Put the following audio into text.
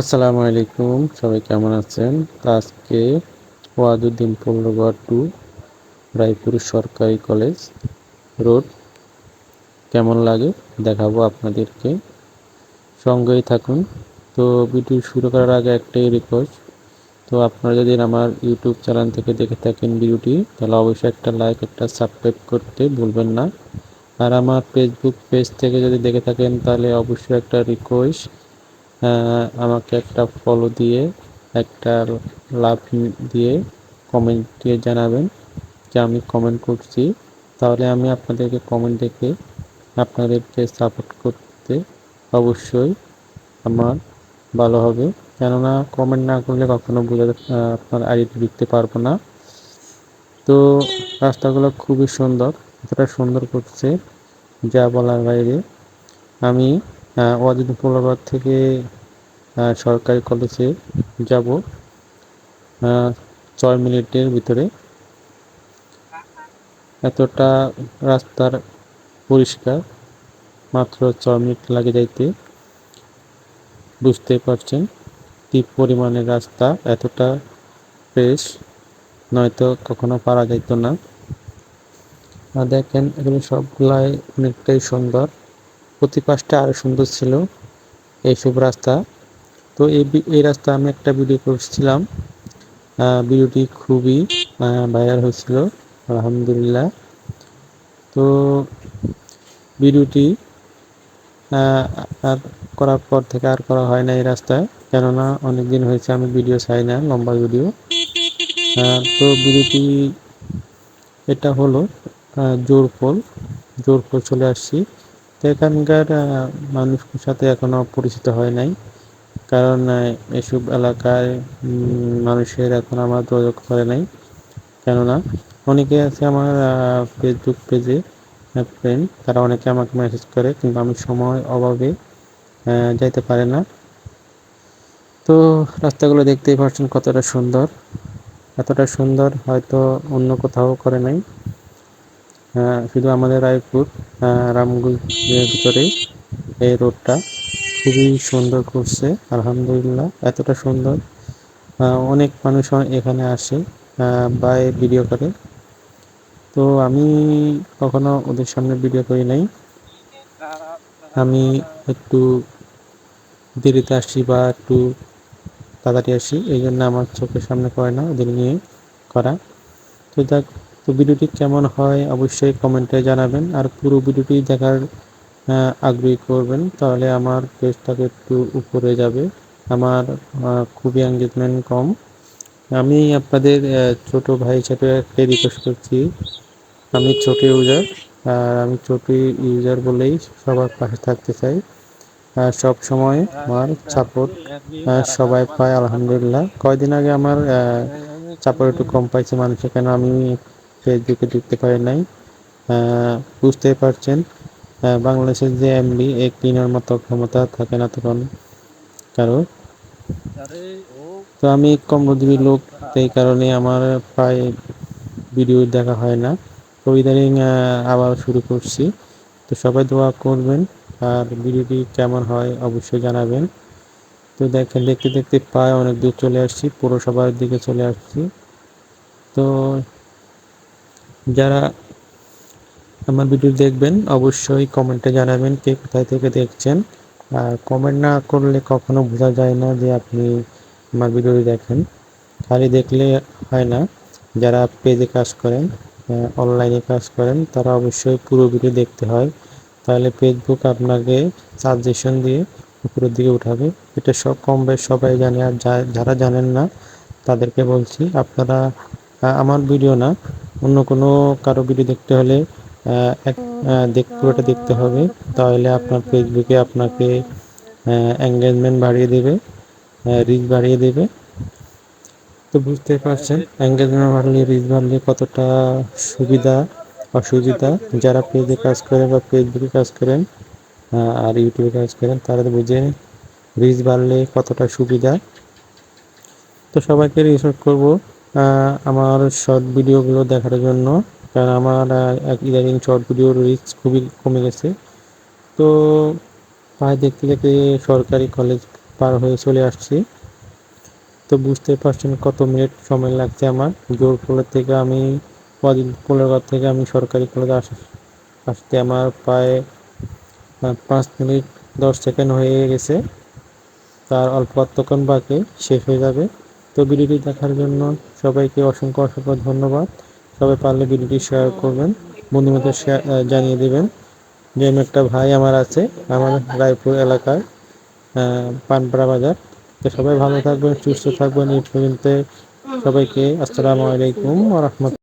আসসালামু আলাইকুম, সবাই কেমন আছেন? আজকে ওয়াজুদ্দিন পৌরগড় টু রায়পুর সরকারি কলেজ রোড। কেমন লাগে দেখাবো আপনাদেরকে। সঙ্গেই থাকুন। তো ভিডিও শুরু করার আগে একটাই রিকোয়েস্ট তো আপনারা যদি আমার ইউটিউব চ্যানেল থেকে দেখে থাকেন ভিডিওটি, তাহলে অবশ্যই একটা লাইক একটা সাবস্ক্রাইব করতে ভুলবেন না। আর আমার ফেসবুক পেজ থেকে যদি দেখে থাকেন, তাহলে অবশ্যই একটা রিকোয়েস্ট আমাকে একটা ফলো দিয়ে, একটা লাভ দিয়ে কমেন্ট দিয়ে জানাবেন যে আমি কমেন্ট করছি। তাহলে আমি আপনাদেরকে কমেন্ট দেখে আপনাদেরকে সাপোর্ট করতে অবশ্যই আমার ভালো হবে। কেননা কমেন্ট না করলে কখনো বোঝা আপনার আইডি লিখতে পারব না। তো রাস্তাগুলো খুবই সুন্দর, এতটা সুন্দর করছে যা বলার বাইরে। আমি ওয়াজিদ পোলাবাদ থেকে সরকারি কলেজে যাব ছয় মিনিটের ভিতরে। এতটা রাস্তার পরিষ্কার, মাত্র ছয় মিনিট লাগে যাইতে। বুঝতে পারছেন কি পরিমাণের রাস্তা, এতটা ফ্রেশ নয়তো কখনো পারা যাইতো না। দেখেন, এগুলো সবগুলাই অনেকটাই সুন্দর। প্রতি পাশটা আরও সুন্দর ছিল এইসব রাস্তা। তো এই এই রাস্তা আমি একটা ভিডিও করছিলাম। ভিডিওটি খুবই ভাইরাল হয়েছিল, আলহামদুলিল্লাহ। তো ভিডিওটি আর করার পর থেকে আর করা হয় না এই রাস্তায়। কেননা অনেক দিন হয়েছে আমি ভিডিও চাই না, লম্বা ভিডিও তো ভিডিওটি এটা হলো জোরফল জোরফল চলে আসছি। এখানকার মানুষের সাথে এখনও পরিচিত হয় নাই। কারণ এসব এলাকায় মানুষের এখন আমার যোগাযোগ করে নাই। কেননা, অনেকে আছে আমার ফেসবুক পেজে ফ্রেন্ড তারা অনেকে আমাকে মেসেজ করে, কিন্তু আমি সময় অভাবে যাইতে পারে না। তো রাস্তাগুলো দেখতেই পাচ্ছেন কতটা সুন্দর। এতটা সুন্দর হয়তো অন্য কোথাও করে নাই। শুধু আমাদের রায়পুর রামগঞ্জের ভিতরে এই রোডটা খুবই সুন্দর করছে, আলহামদুলিল্লাহ, এতটা সুন্দর। অনেক মানুষ এখানে আসে বা ভিডিও করে। তো আমি কখনো ওদের সামনে ভিডিও করি নাই। আমি একটু দেরিতে আসি বা একটু তাড়াতাড়ি আসি, এই জন্য আমার চোখের সামনে করে না ওদের নিয়ে করা। তো দেখ তো ভিডিওটি কেমন হয় অবশ্যই কমেন্টে জানাবেন। আর পুরো ভিডিওটি দেখার আগ্রহী করবেন, তাহলে আমার পেজটাকে একটু উপরে যাবে। আমার খুবই এঙ্গেজমেন্ট কম। আমি আপনাদের ছোট ভাই হিসেবে একটা রিকোয়েস্ট করছি। আমি ছোট ইউজার আর আমি ছোট ইউজার বলেই সবার পাশে থাকতে চাই। সব সময় আমার সাপোর্ট সবাই পায়, আলহামদুলিল্লাহ। কয়দিন আগে আমার সাপোর্ট একটু কম পাইছে মানুষের কেন আমি ফেসবুকে ঢুকতে পারি নাই। বুঝতেই পারছেন বাংলাদেশের যে এমবি এক কিনার মতো ক্ষমতা থাকে না তখন কারও। তো আমি বুদ্ধির লোক, এই কারণে আমার প্রায় ভিডিও দেখা হয় না। তো ইদানিং আবার শুরু করছি। তো সবাই দোয়া করবেন, আর ভিডিওটি কেমন হয় অবশ্যই জানাবেন। তো দেখেন, দেখতে দেখতে প্রায় অনেক দূর চলে আসছি, পৌরসভার দিকে চলে আসছি। তো যারা আমার ভিডিও দেখবেন, অবশ্যই কমেন্টে জানাবেন কে কোথায় থেকে দেখছেন। আর কমেন্ট না করলে কখনো বোঝা যায় না যে আপনি আমার ভিডিও দেখেন। খালি দেখলে হয় না। যারা পেজে কাজ করেন অনলাইনে কাজ করেন, তারা অবশ্যই পুরো ভিডিও দেখতে হয়। তাহলে ফেসবুক আপনাকে সাজেশন দিয়ে উপরের দিকে উঠাবে। এটা সব কম বেশ সবাই জানে। আর যারা জানেন না, তাদেরকে বলছি, আপনারা আমার ভিডিও না অন্য কোনো কারও ভিডিও দেখতে হলে দেখ, পুরোটা দেখতে হবে। তাহলে আপনার ফেসবুকে আপনাকে এঙ্গেজমেন্ট বাড়িয়ে দেবে রিচ বাড়িয়ে দেবে। তো বুঝতে পারছেন এঙ্গেজমেন্ট বাড়লে রিচ বাড়লে কতটা সুবিধা, অসুবিধা। যারা পেজে কাজ করেন বা ফেসবুকে কাজ করেন আর ইউটিউবে কাজ করেন, তারা বুঝে রিচ বাড়লে কতটা সুবিধা। তো সবাইকে রিকোয়েস্ট করব। আমার শর্ট ভিডিওগুলো দেখার জন্য। কারণ আমার ইদানিং শর্ট ভিডিওর রিচ খুবই কমে গেছে। তো প্রায় দেখতে দেখতে সরকারি কলেজ পার হয়ে চলে আসছি। তো বুঝতে পারছেন কত মিনিট সময় লাগছে আমার। জোর কলেজ থেকে আমি কদিন কলের থেকে আমি সরকারি কলেজে আস, আসতে আমার প্রায় পাঁচ মিনিট দশ সেকেন্ড হয়ে গেছে। তার অল্প কতক্ষণ বাকি শেষ হয়ে যাবে। তো ভিডিওটি দেখার জন্য সবাইকে অসংখ্য অসংখ্য ধন্যবাদ। সবাই পারলে ভিডিওটি শেয়ার করবেন বন্ধু শেয়ার জানিয়ে দেবেন। যে আমি একটা ভাই আমার আছে, আমার রায়পুর এলাকার পানপাড়া বাজার। তো সবাই ভালো থাকবেন, সুস্থ থাকবেন। এই পর্যন্ত সবাইকে আসসালামু আলাইকুম রাহমাতুল্লাহ।